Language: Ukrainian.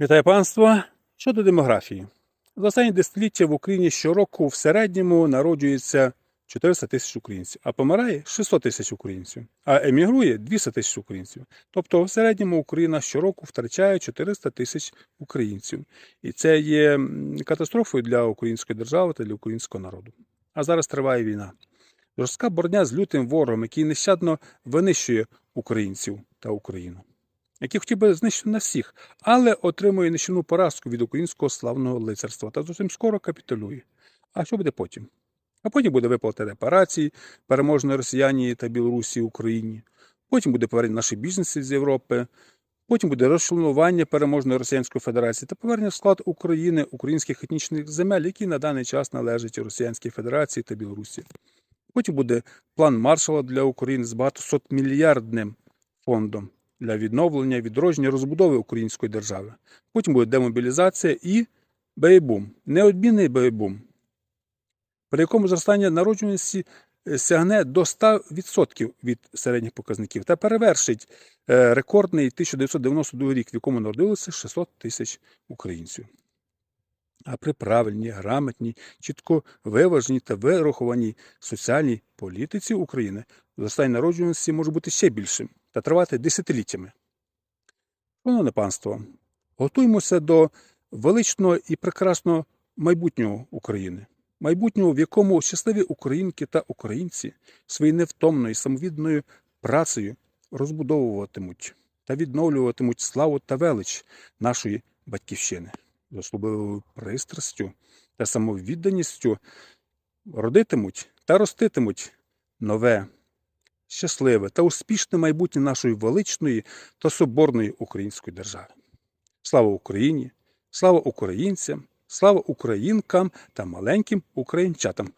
Вітаю панство! Щодо демографії. За останні десятиліття в Україні щороку в середньому народжується 400 тисяч українців, а помирає 600 тисяч українців, а емігрує 200 тисяч українців. Тобто в середньому Україна щороку втрачає 400 тисяч українців. І це є катастрофою для української держави та для українського народу. А зараз триває війна. Жорстка боротьба з лютим ворогом, який нещадно винищує українців та Україну який хотів би знищити на всіх, але отримує нищівну поразку від українського славного лицарства та зовсім скоро капітулює. А що буде потім? А потім буде виплата репарацій переможної росіяні та Білорусі Україні. Потім буде повернення наших біженців з Європи. Потім буде розчленування переможної Росіянської Федерації та повернення в склад України українських етнічних земель, які на даний час належать Росіянській Федерації та Білорусі. Потім буде план Маршала для України з багатосотмільярдним фондом для відновлення, відродження, розбудови української держави. Потім буде демобілізація і бейбум, неодмінний бейбум, при якому зростання народжуваності е, сягне до 100% від середніх показників та перевершить е, рекордний 1992 рік, в якому народилося 600 тисяч українців. А при правильній, грамотній, чітко виваженій та вирахованій соціальній політиці України зростання народжуваності може бути ще більшим та тривати десятиліттями. Шановне панство, готуємося до величного і прекрасного майбутнього України, майбутнього, в якому щасливі українки та українці своєю невтомною самовідною працею розбудовуватимуть та відновлюватимуть славу та велич нашої батьківщини, з особливою пристрастю та самовідданістю родитимуть та роститимуть нове щасливе та успішне майбутнє нашої величної та соборної української держави. Слава Україні! Слава українцям! Слава українкам та маленьким українчатам!